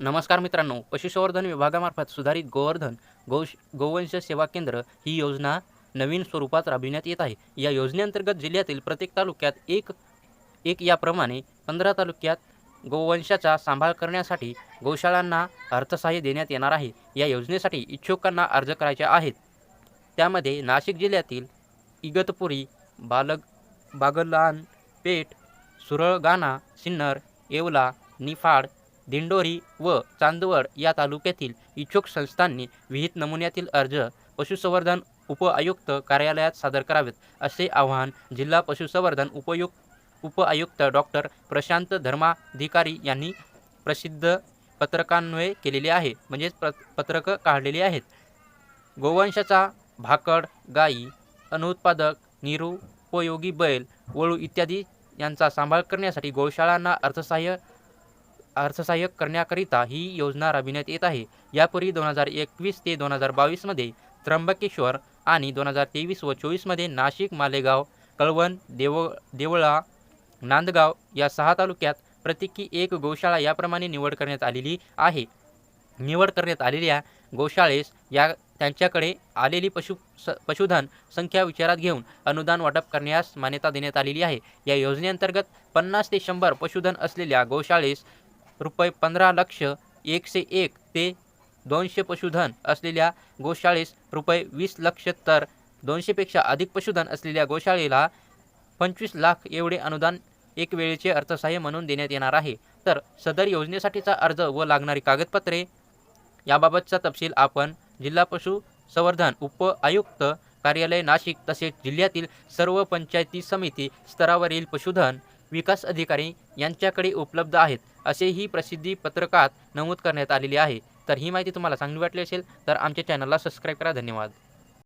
नमस्कार मित्रांनो पशुसंवर्धन विभागामार्फत सुधारित गोवर्धन गो गोवंश सेवा केंद्र ही योजना नवीन स्वरूपात राबविण्यात येत आहे. या योजनेअंतर्गत जिल्ह्यातील प्रत्येक तालुक्यात एक एक याप्रमाणे पंधरा तालुक्यात गोवंशाचा सांभाळ करण्यासाठी गोशाळांना अर्थसहाय्य देण्यात येणार आहे. या योजनेसाठी इच्छुकांना अर्ज करायचे आहेत. त्यामध्ये नाशिक जिल्ह्यातील इगतपुरी बालग बागलान पेठ सुरळगाणा सिन्नर येवला निफाड दिंडोरी व चांदवड या तालुक्यातील इच्छुक संस्थांनी विहित नमुन्यातील अर्ज पशुसंवर्धन उपआयुक्त कार्यालयात सादर करावेत असे आवाहन जिल्हा पशुसंवर्धन उपयुक्त उपआयुक्त डॉक्टर प्रशांत धर्माधिकारी यांनी प्रसिद्ध पत्रकान्वये केलेले आहे म्हणजेच प्र पत्रकं काढलेली आहेत. गोवंशाचा भाकड गायी अनुत्पादक निरुपयोगी बैल वळू इत्यादी यांचा सांभाळ करण्यासाठी गोशाळांना अर्थसहाय्य अर्थसहाय्य करण्याकरिता ही योजना राबविण्यात येत आहे. यापूर्वी दोन हजार एकवीस ते दोन हजार बावीसमध्ये त्र्यंबकेश्वर आणि दोन हजार तेवीस व चोवीसमध्ये नाशिक मालेगाव कळवण देव देवळा नांदगाव या सहा तालुक्यात प्रत्येकी एक गोशाळा याप्रमाणे निवड करण्यात आलेली आहे. निवड करण्यात आलेल्या गोशाळेस या त्यांच्याकडे आलेली पशु स पशुधन संख्या विचारात घेऊन अनुदान वाटप करण्यास मान्यता देण्यात आलेली आहे. या योजनेअंतर्गत पन्नास ते शंभर पशुधन असलेल्या गोशाळेस रुपये पंधरा लक्ष एकशे एक ते दोनशे पशुधन असलेल्या गोशाळेस रुपये वीस लक्ष तर दोनशेपेक्षा अधिक पशुधन असलेल्या गोशाळेला पंचवीस लाख एवढे अनुदान एक वेळेचे अर्थसहाय्य म्हणून देण्यात येणार आहे. तर सदर योजनेसाठीचा अर्ज व लागणारी कागदपत्रे याबाबतचा तपशील आपण जिल्हा पशु संवर्धन उप आयुक्त कार्यालय नाशिक तसेच जिल्ह्यातील सर्व पंचायती समिती स्तरावरील पशुधन विकास अधिकारी यांच्याकडे उपलब्ध आहेत असेही प्रसिद्धी पत्रकात नमूद करण्यात आलेले आहे. तर ही माहिती तुम्हाला चांगली वाटली असेल तर आमच्या चॅनलला सबस्क्राईब करा. धन्यवाद.